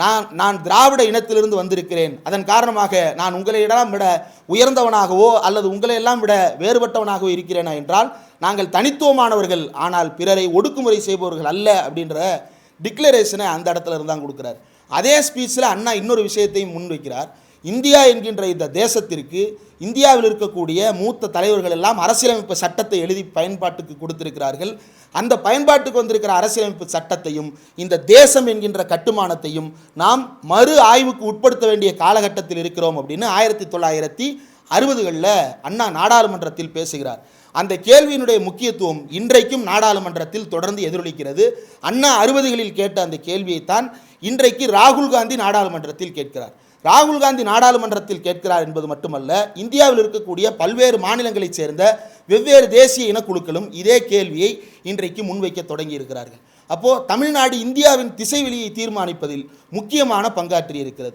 நான் நான் திராவிட இனத்திலிருந்து வந்திருக்கிறேன். அதன் காரணமாக நான் உங்களையெல்லாம் விட உயர்ந்தவனாகவோ அல்லது உங்களையெல்லாம் விட வேறுபட்டவனாகவோ இருக்கிறேனா என்றால் நாங்கள் தனித்துவமானவர்கள் ஆனால் பிறரை ஒடுக்குமுறை செய்பவர்கள் அல்ல அப்படின்ற டிக்ளரேஷனை அந்த இடத்துல இருந்து தான் கொடுக்குறார். அதே ஸ்பீச்சில் அண்ணா இன்னொரு விஷயத்தையும் முன்வைக்கிறார். இந்தியா என்கின்ற இந்த தேசத்திற்கு இந்தியாவில் இருக்கக்கூடிய மூத்த தலைவர்கள் எல்லாம் அரசியலமைப்பு சட்டத்தை எழுதி பயன்பாட்டுக்கு கொடுத்திருக்கிறார்கள். அந்த பயன்பாட்டுக்கு வந்திருக்கிற அரசியலமைப்பு சட்டத்தையும் இந்த தேசம் என்கின்ற கட்டுமானத்தையும் நாம் மறு ஆய்வுக்கு உட்படுத்த வேண்டிய காலகட்டத்தில் இருக்கிறோம் அப்படின்னு ஆயிரத்தி தொள்ளாயிரத்தி அறுபதுகளில் அண்ணா நாடாளுமன்றத்தில் பேசுகிறார். அந்த கேள்வியினுடைய முக்கியத்துவம் இன்றைக்கும் நாடாளுமன்றத்தில் தொடர்ந்து எதிரொலிக்கிறது. அண்ணா அறுபதுகளில் கேட்ட அந்த கேள்வியைத்தான் இன்றைக்கு ராகுல் காந்தி நாடாளுமன்றத்தில் கேட்கிறார். ராகுல் காந்தி நாடாளுமன்றத்தில் கேட்கிறார் என்பது மட்டுமல்ல இந்தியாவில் இருக்கக்கூடிய பல்வேறு மாநிலங்களைச் சேர்ந்த வெவ்வேறு தேசிய இனக்குழுக்களும் இதே கேள்வியை இன்றைக்கு முன்வைக்க தொடங்கி இருக்கிறார்கள் அப்போ தமிழ்நாடு இந்தியாவின் திசைவெளியை தீர்மானிப்பதில் முக்கியமான பங்காற்றி இருக்கிறது